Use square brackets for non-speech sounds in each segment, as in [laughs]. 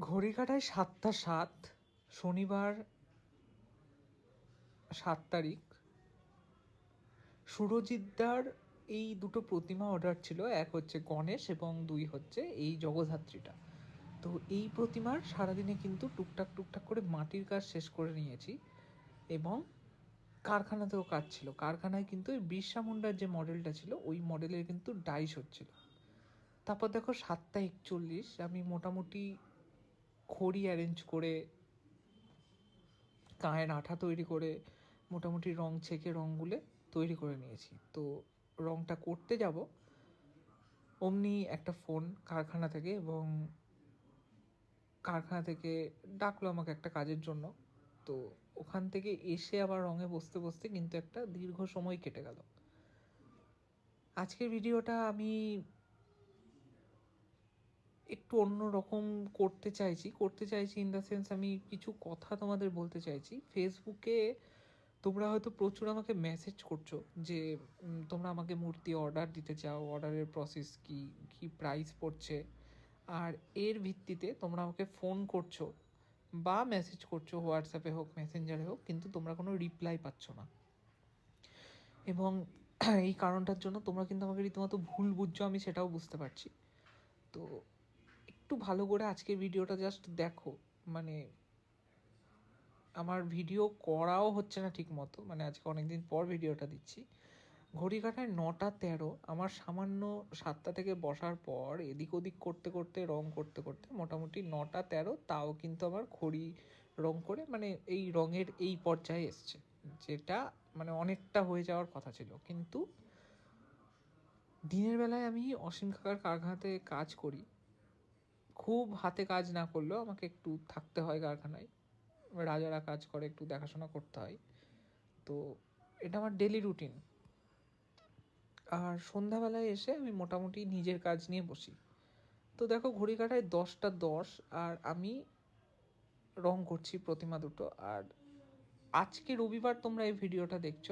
ঘড়ি কাটায় সাতটা সাত, শনিবার সাত তারিখ। সুরজিৎদার এই দুটো প্রতিমা অর্ডার ছিল, এক হচ্ছে গণেশ এবং দুই হচ্ছে এই জগদ্ধাত্রীটা। তো এই প্রতিমার সারাদিনে কিন্তু টুকটাক টুকটাক করে মাটির কাজ শেষ করে নিয়েছি এবং কারখানাতেও কাজ ছিল। কারখানায় কিন্তু ওই বিরসা মুন্ডার যে মডেলটা ছিল, ওই মডেলের কিন্তু ডাইস হচ্ছিল। তারপর দেখো সাতটা একচল্লিশ, আমি মোটামুটি খড়ি অ্যারেঞ্জ করে গায়ের আঠা তৈরি করে, মোটামুটি রং ছেঁকে রঙগুলো তৈরি করে নিয়েছি। তো রংটা করতে যাব, অমনি একটা ফোন কারখানা থেকে এবং কারখানা থেকে ডাকলো আমাকে একটা কাজের জন্য। তো ওখান থেকে এসে আবার রঙে বসতে বসতে কিন্তু একটা দীর্ঘ সময় কেটে গেল। আজকের ভিডিওটা আমি একটু অন্য রকম করতে চাইছি। করতে চাইছি ইন দ্য সেন্স আমি কিছু কথা তোমাদের বলতে চাইছি। ফেসবুকে তোমরা হয়তো প্রচুর আমাকে মেসেজ করছ যে তোমরা আমাকে মূর্তি অর্ডার দিতে চাও অর্ডারের প্রসেস কি কি প্রাইস পড়ছে। আর এর ভিত্তিতে তোমরা আমাকে ফোন করছ বা মেসেজ করছ হোয়াটসঅ্যাপে হোক মেসেঞ্জারে হোক, কিন্তু তোমরা কোনো রিপ্লাই পাচ্ছ না। এবং এই কারণটার জন্য তোমরা কিন্তু আমাকে রীতিমতো ভুল বুঝছ, আমি সেটাও বুঝতে পারছি। তো একটু ভালো করে আজকের ভিডিওটা জাস্ট দেখো। মানে আমার ভিডিও করাও হচ্ছে না ঠিক মতো মানে আজকে অনেকদিন পর ভিডিওটা দিচ্ছি। ঘড়ি কাটায় নটা তেরো, আমার সামান্য সাতটা থেকে বসার পর এদিক ওদিক করতে করতে, রং করতে করতে মোটামুটি নটা তেরো, তাও কিন্তু আমার খড়ি রং করে মানে এই রঙের এই পর্যায়ে এসছে। যেটা মানে অনেকটা হয়ে যাওয়ার কথা ছিল। কিন্তু দিনের বেলায় আমি অসীম কাকার কারখানাতে কাজ করি। খুব হাতে কাজ না করলেও আমাকে একটু থাকতে হয় কারখানায়। রাজারা কাজ করে, একটু দেখাশোনা করতে হয়। তো এটা আমার ডেলি রুটিন আর সন্ধ্যাবেলায় এসে আমি মোটামুটি নিজের কাজ নিয়ে বসি। তো দেখো ঘড়ি কাটায় দশটা দশ, আর আমি রং করছি প্রতিমা দুটো। আর আজকে রবিবার তোমরা এই ভিডিওটা দেখছ।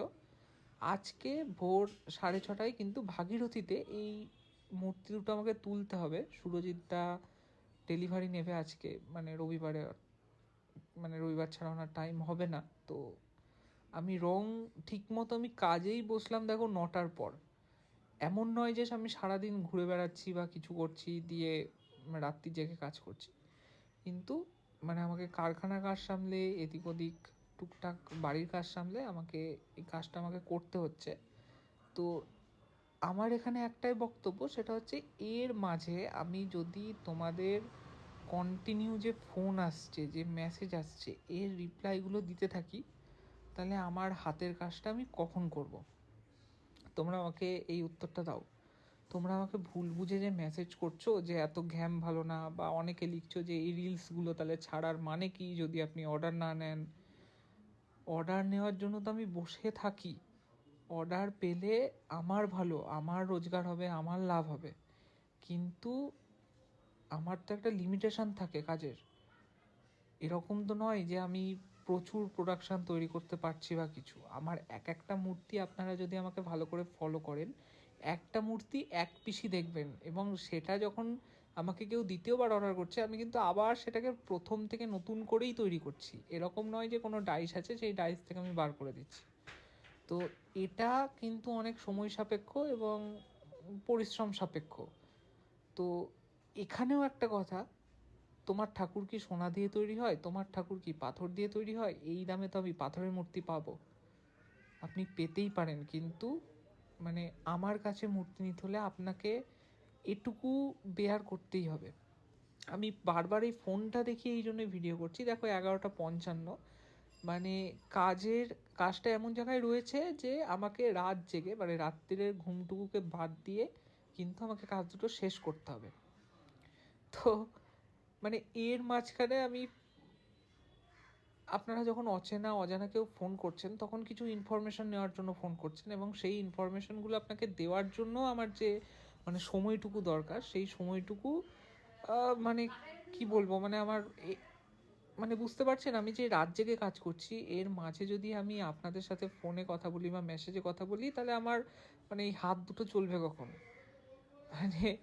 আজকে ভোর সাড়ে ছটায় কিন্তু ভাগীরথীতে এই মূর্তি দুটো আমাকে তুলতে হবে। সুরজিৎদা ডেলিভারি নেবে আজকে মানে রবিবারে মানে রবিবার ছাড়া ওনার টাইম হবে না। তো আমি রং ঠিক মতো আমি কাজেই বসলাম দেখো নটার পর। এমন নয় যে আমি সারাদিন ঘুরে বেড়াচ্ছি বা কিছু করছি, দিয়ে রাত্রি জেগে কাজ করছি। কিন্তু মানে আমাকে কারখানা কাজ সামলে, এদিক ওদিক টুকটাক বাড়ির কাজ সামলে আমাকে, এই কাজটা আমাকে করতে হচ্ছে। তো আমার এখানে একটাই বক্তব্য, সেটা হচ্ছে এর মাঝে আমি যদি তোমাদের কন্টিনিউ যে ফোন আসছে, যে মেসেজ আসছে, এর রিপ্লাইগুলো দিতে থাকি, তাহলে আমার হাতের কাজটা আমি কখন করব? তোমরা আমাকে এই উত্তরটা দাও। তোমরা আমাকে ভুল বুঝে যে মেসেজ করছ, যে এত ঘ্যাম ভালো না, বা অনেকে লিখছো যে এই রিলসগুলো তাহলে ছাড়ার মানে কি? যদি আপনি অর্ডার না নেন অর্ডার নেওয়ার জন্য তো আমি বসে থাকি। অর্ডার পেলে আমার ভালো, আমার রোজগার হবে, আমার লাভ হবে। কিন্তু আমার তো একটা লিমিটেশন থাকে কাজের। এরকম তো নয় যে আমি প্রচুর প্রোডাকশান তৈরি করতে পারছি বা কিছু। আমার এক একটা মূর্তি আপনারা যদি আমাকে ভালো করে ফলো করেন, একটা মূর্তি এক পিসি দেখবেন এবং সেটা যখন আমাকে কেউ দ্বিতীয়বার অর্ডার করছে, আমি কিন্তু আবার সেটাকে প্রথম থেকে নতুন করেই তৈরি করছি। এরকম নয় যে কোনো ডাইস আছে, সেই ডাইস থেকে আমি বার করে দিচ্ছি। তো এটা কিন্তু অনেক সময় সাপেক্ষ এবং পরিশ্রম সাপেক্ষ। তো এখানেও একটা কথা, তোমার ঠাকুর কি সোনা দিয়ে তৈরি হয়? তোমার ঠাকুর কি পাথর দিয়ে তৈরি হয়? এই দামে তো আমি পাথরের মূর্তি পাবো। আপনি পেতেই পারেন, কিন্তু মানে আমার কাছে মূর্তি নিতে হলে আপনাকে এটুকু বেয়ার করতেই হবে। আমি বারবার এই ফোনটা দেখে এই জন্য ভিডিও করছি। দেখো এগারোটা পঞ্চান্ন। মানে কাজের কাজটা এমন জায়গায় রয়েছে যে আমাকে রাত জেগে মানে রাত্রিরের ঘুমটুকুকে বাদ দিয়ে কিন্তু আমাকে কাজ দুটো শেষ করতে হবে। তো মানে এর মাঝখানে আমি আপনারা যখন অচেনা, অজানা কেউ ফোন করছেন, তখন কিছু ইনফরমেশন নেওয়ার জন্য ফোন করছেন এবং সেই ইনফরমেশনগুলো আপনাকে দেওয়ার জন্য আমার যে মানে সময়টুকু দরকার, সেই সময়টুকু মানে কি বলব মানে আমার মানে বুঝতে পারছেন, আমি যে রাত জেগে কাজ করছি, এর মাঝে যদি আমি আপনাদের সাথে ফোনে কথা বলি বা মেসেজে কথা বলি, তাহলে আমার মানে এই হাত দুটো চলবে কখন? মানে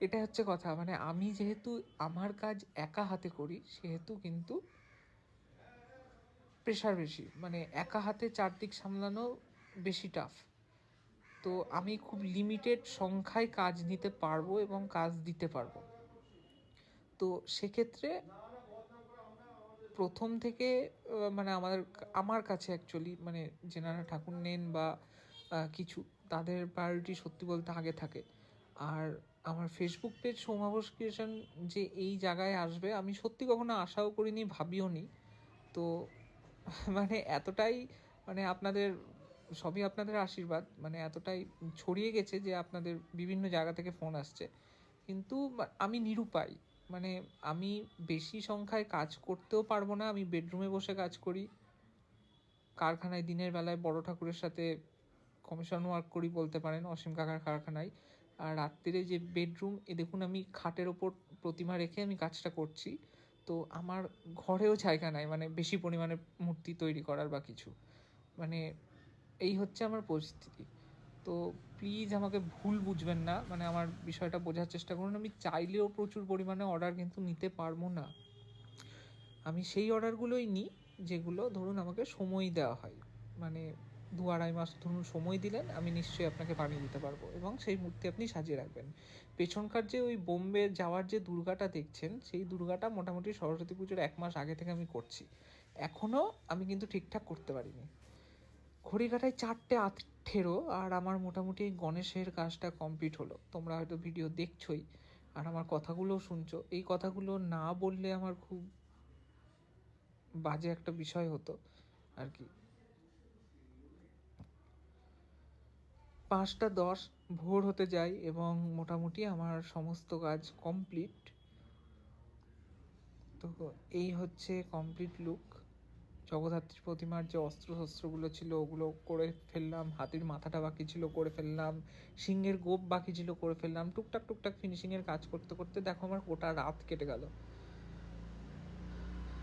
এটা হচ্ছে কথা মানে আমি যেহেতু আমার কাজ একা হাতে করি, সেহেতু কিন্তু প্রেশার বেশি। মানে একা হাতে চারদিক সামলানো বেশি টাফ তো আমি খুব লিমিটেড সংখ্যায় কাজ নিতে পারব এবং কাজ দিতে পারব। তো সেক্ষেত্রে প্রথম থেকে মানে আমাদের, আমার কাছে অ্যাকচুয়ালি মানে যেনারা ঠাকুর নেন বা কিছু, তাদের প্রায়োরিটি সত্যি বলতে আগে থাকে। আর আমার ফেসবুক পেজ সৌমাবস ক্রিয়েশন যে এই জায়গায় আসবে, আমি সত্যি কখনো আশাও করিনি, ভাবিও নি। তো [laughs] মানে এতটাই মানে আপনাদের, সবই আপনাদের আশীর্বাদ মানে এতটাই ছড়িয়ে গেছে যে আপনাদের বিভিন্ন জায়গা থেকে ফোন আসছে। কিন্তু আমি নিরুপায়। মানে আমি বেশি সংখ্যায় কাজ করতেও পারব না, আমি বেডরুমে বসে কাজ করি। কারখানায় দিনের বেলায় বড় ঠাকুরের সাথে কমিশন ওয়ার্ক করি বলতে পারেন, অসীম কাকার কারখানায়। আর রাত্রিরে যে বেডরুম এ দেখুন আমি খাটের ওপর প্রতিমা রেখে আমি কাজটা করছি। তো আমার ঘরেও জায়গা নাই মানে বেশি পরিমাণে মূর্তি তৈরি করার বা কিছু। মানে এই হচ্ছে আমার পরিস্থিতি। তো প্লিজ আমাকে ভুল বুঝবেন না মানে আমার বিষয়টা বোঝার চেষ্টা করুন। আমি চাইলেও প্রচুর পরিমাণে অর্ডার কিন্তু নিতে পারব না। আমি সেই অর্ডারগুলোই নিই, যেগুলো ধরুন আমাকে সময় দেওয়া হয়। মানে দু আড়াই মাস ধরুন সময় দিলেন, আমি নিশ্চয়ই আপনাকে বানিয়ে দিতে পারব এবং সেই মূর্তি আপনি সাজিয়ে রাখবেন। পেছনকার যে ওই বোম্বে যাওয়ার যে দুর্গাটা দেখছেন, সেই দুর্গাটা মোটামুটি সরস্বতী পুজোর এক মাস আগে থেকে আমি করছি। এখনও আমি কিন্তু ঠিকঠাক করতে পারিনি। ঘড়িকাটায় চারটে আঠেরো আর আমার মোটামুটি গণেশের কাজটা কমপ্লিট হলো। তোমরা হয়তো ভিডিও দেখছোই আর আমার কথাগুলোও শুনছো। এই কথাগুলো না বললে আমার খুব বাজে একটা বিষয় হতো আর কি। পাঁচটা দশ, ভোর হতে যাই এবং মোটামুটি আমার সমস্ত কাজ কমপ্লিট। তো এই হচ্ছে কমপ্লিট লুক। জগদ্ধাত্রী প্রতিমার যে অস্ত্র শস্ত্রগুলো ছিল, ওগুলো করে ফেললাম। হাতির মাথাটা বাকি ছিল, করে ফেললাম। সিংহের গোপ বাকি ছিল, করে ফেললাম। টুকটাক টুকটাক ফিনিশিংয়ের কাজ করতে করতে দেখো আমার গোটা রাত কেটে গেল।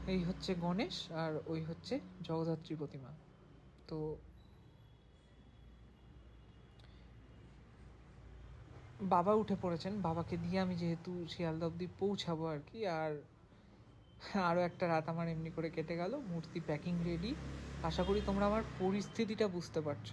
এই হচ্ছে গণেশ আর ওই হচ্ছে জগদ্ধাত্রী প্রতিমা। তো বাবা উঠে পড়েছেন। বাবাকে দিয়ে আমি যেহেতু শিয়ালদা অব্দি পৌঁছাবো আর কি, আর আরও একটা রাত আমার এমনি করে কেটে গেল, মূর্তি প্যাকিং রেডি আশা করি তোমরা আমার পরিস্থিতিটা বুঝতে পারছ।